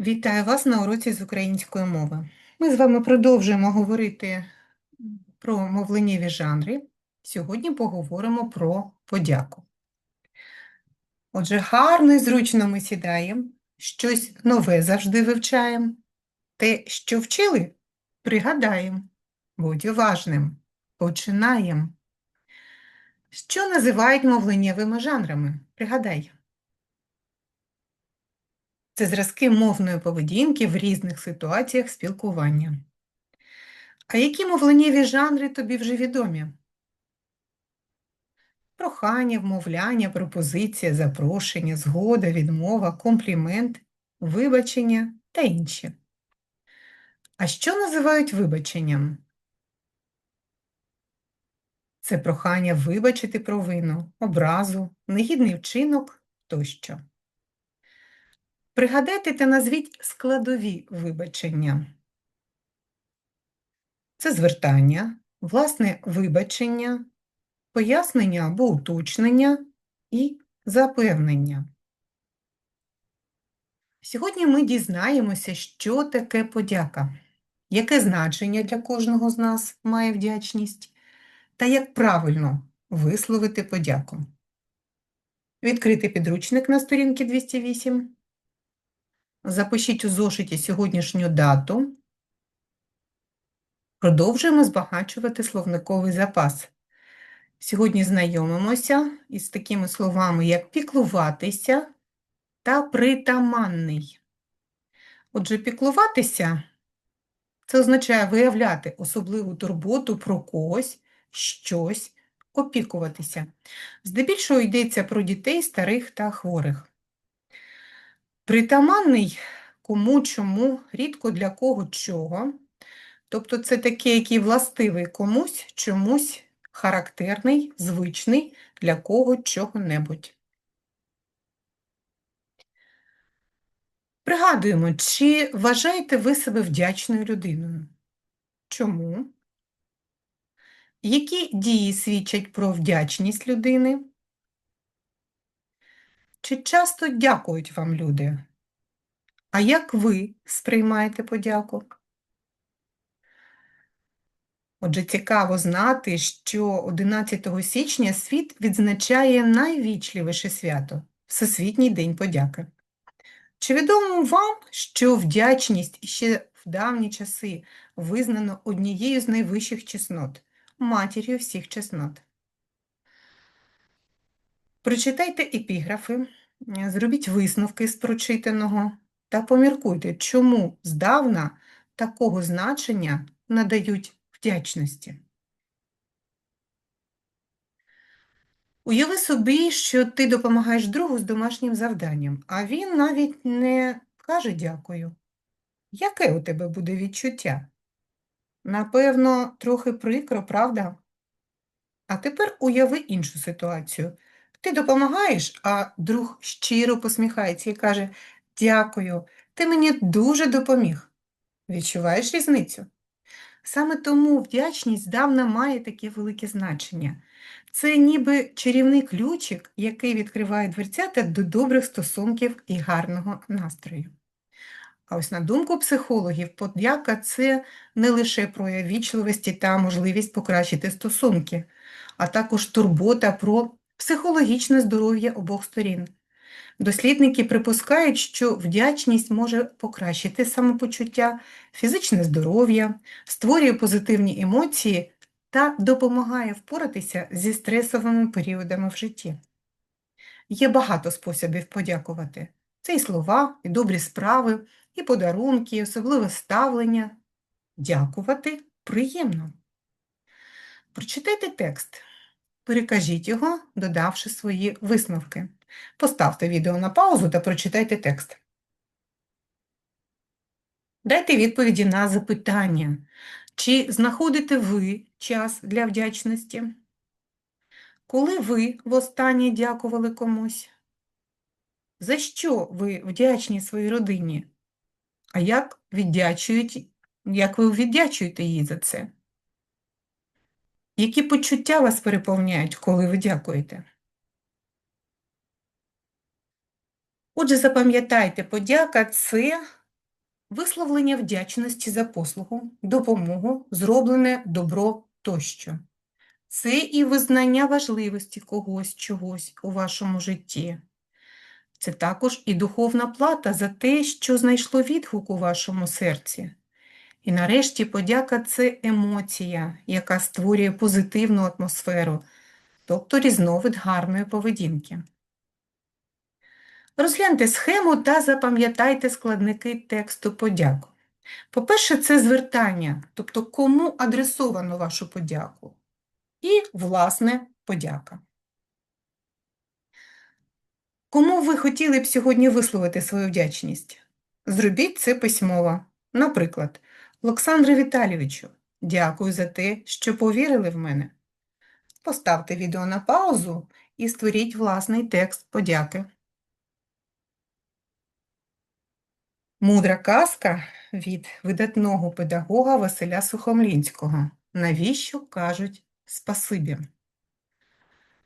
Вітаю вас на уроці з української мови. Ми з вами продовжуємо говорити про мовленнєві жанри. Сьогодні поговоримо про подяку. Отже, гарно і зручно ми сідаємо, щось нове завжди вивчаємо. Те, що вчили, пригадаємо. Будь уважним. Починаємо. Що називають мовленнєвими жанрами? Пригадай. Це зразки мовної поведінки в різних ситуаціях спілкування. А які мовленнєві жанри тобі вже відомі? Прохання, вмовляння, пропозиція, запрошення, згода, відмова, комплімент, вибачення та інші. А що називають вибаченням? Це прохання вибачити провину, образу, негідний вчинок тощо. Пригадайте та назвіть складові вибачення. Це звертання, власне вибачення, пояснення або уточнення і запевнення. Сьогодні ми дізнаємося, що таке подяка, яке значення для кожного з нас має вдячність, та як правильно висловити подяку. Відкрити підручник на сторінці 208. Запишіть у зошиті сьогоднішню дату. Продовжуємо збагачувати словниковий запас. Сьогодні знайомимося із такими словами, як піклуватися та притаманний. Отже, піклуватися це означає виявляти особливу турботу про когось, щось, опікуватися. Здебільшого йдеться про дітей, старих та хворих. Притаманний кому, чому, рідко для кого, чого. Тобто це такий, який властивий комусь, чомусь, характерний, звичний для кого чого-небудь. Пригадуємо, чи вважаєте ви себе вдячною людиною? Чому? Які дії свідчать про вдячність людини? Чи часто дякують вам люди? А як ви сприймаєте подяку? Отже, цікаво знати, що 11 січня світ відзначає найвічливіше свято Всесвітній день подяки. Чи відомо вам, що вдячність ще в давні часи визнано однією з найвищих чеснот, матір'ю всіх чеснот? Прочитайте епіграфи, зробіть висновки з прочитаного та поміркуйте, чому здавна такого значення надають вдячності. Уяви собі, що ти допомагаєш другу з домашнім завданням, а він навіть не каже дякую. Яке у тебе буде відчуття? Напевно, трохи прикро, правда? А тепер уяви іншу ситуацію. Ти допомагаєш, а друг щиро посміхається і каже Дякую, ти мені дуже допоміг. Відчуваєш різницю? Саме тому вдячність здавна має таке велике значення. Це ніби чарівний ключик, який відкриває дверцята до добрих стосунків і гарного настрою. А ось на думку психологів, подяка це не лише прояв вічливості та можливість покращити стосунки, а також турбота про психологічне здоров'я обох сторін. Дослідники припускають, що вдячність може покращити самопочуття, фізичне здоров'я, створює позитивні емоції та допомагає впоратися зі стресовими періодами в житті. Є багато способів подякувати. Це і слова, і добрі справи, і подарунки, і особливе ставлення. Дякувати приємно. Прочитайте текст. Перекажіть його, додавши свої висновки. Поставте відео на паузу та прочитайте текст. Дайте відповіді на запитання. Чи знаходите ви час для вдячності? Коли ви востаннє дякували комусь? За що ви вдячні своїй родині? А як як ви віддячуєте їй за це? Які почуття вас переповняють, коли ви дякуєте? Отже, запам'ятайте, подяка це висловлення вдячності за послугу, допомогу, зроблене добро тощо. Це і визнання важливості когось чогось у вашому житті. Це також і духовна плата за те, що знайшло відгук у вашому серці. І нарешті подяка це емоція, яка створює позитивну атмосферу, тобто різновид гарної поведінки. Розгляньте схему та запам'ятайте складники тексту подяку. По-перше, це звертання, тобто кому адресовано вашу подяку. І, власне, подяка. Кому ви хотіли б сьогодні висловити свою вдячність? Зробіть це письмово. Наприклад, Олександру Віталійовичу, дякую за те, що повірили в мене. Поставте відео на паузу і створіть власний текст подяки. Мудра казка від видатного педагога Василя Сухомлінського. Навіщо кажуть спасибі?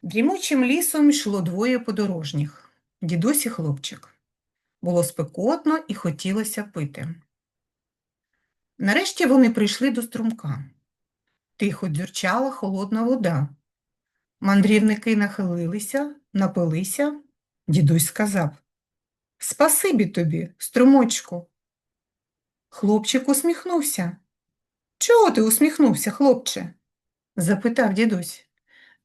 Дрімучим лісом йшло двоє подорожніх – дідусь і хлопчик. Було спекотно і хотілося пити. Нарешті вони прийшли до струмка. Тихо дзюрчала холодна вода. Мандрівники нахилилися, напилися. Дідусь сказав Спасибі тобі, струмочку. Хлопчик усміхнувся. Чого ти усміхнувся, хлопче? запитав дідусь.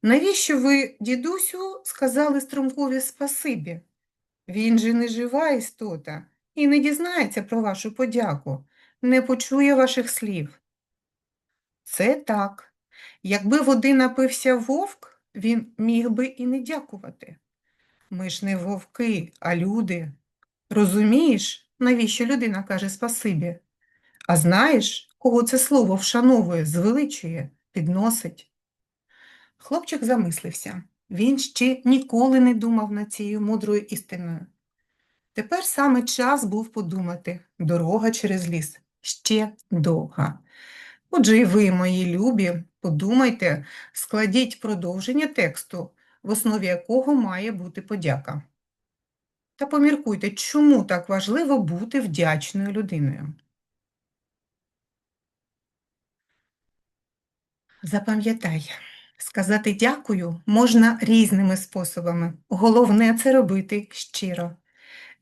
Навіщо ви, дідусю, сказали струмкові спасибі? Він же не жива істота і не дізнається про вашу подяку, не почує ваших слів. Це так. Якби води напився вовк, він міг би і не дякувати. Ми ж не вовки, а люди. Розумієш, навіщо людина каже спасибі? А знаєш, кого це слово вшановує, звеличує, підносить? Хлопчик замислився. Він ще ніколи не думав над цією мудрою істиною. Тепер саме час був подумати дорога через ліс ще довга. Отже, і ви, мої любі, подумайте, складіть продовження тексту, в основі якого має бути подяка. Та поміркуйте, чому так важливо бути вдячною людиною. Запам'ятай, сказати дякую можна різними способами. Головне це робити щиро.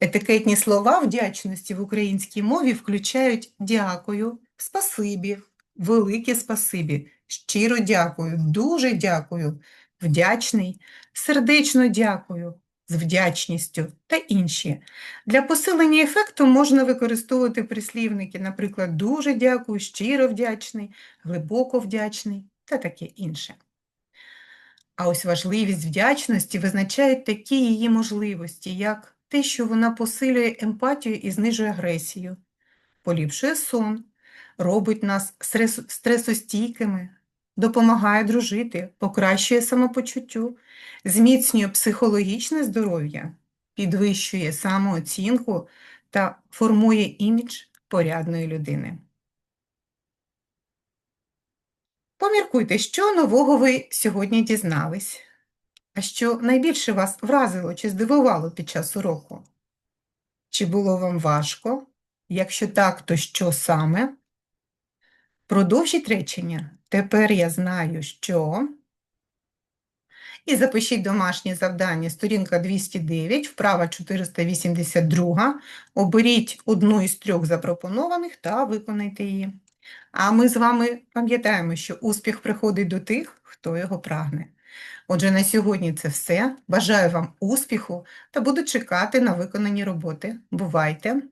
Етикетні слова вдячності в українській мові включають дякую, спасибі, велике спасибі, щиро дякую, дуже дякую, вдячний, сердечно дякую, з вдячністю та інші. Для посилення ефекту можна використовувати прислівники, наприклад, дуже дякую, щиро вдячний, глибоко вдячний та таке інше. А ось важливість вдячності визначають такі її можливості, як те, що вона посилює емпатію і знижує агресію, поліпшує сон, робить нас стресостійкими, допомагає дружити, покращує самопочуттю, зміцнює психологічне здоров'я, підвищує самооцінку та формує імідж порядної людини. Поміркуйте, що нового ви сьогодні дізнались, а що найбільше вас вразило чи здивувало під час уроку? Чи було вам важко? Якщо так, то що саме? Продовжіть речення. Тепер я знаю, що. І запишіть домашнє завдання, сторінка 209, вправа 482. Оберіть одну із трьох запропонованих та виконайте її. А ми з вами пам'ятаємо, що успіх приходить до тих, хто його прагне. Отже, на сьогодні це все. Бажаю вам успіху та буду чекати на виконані роботи. Бувайте!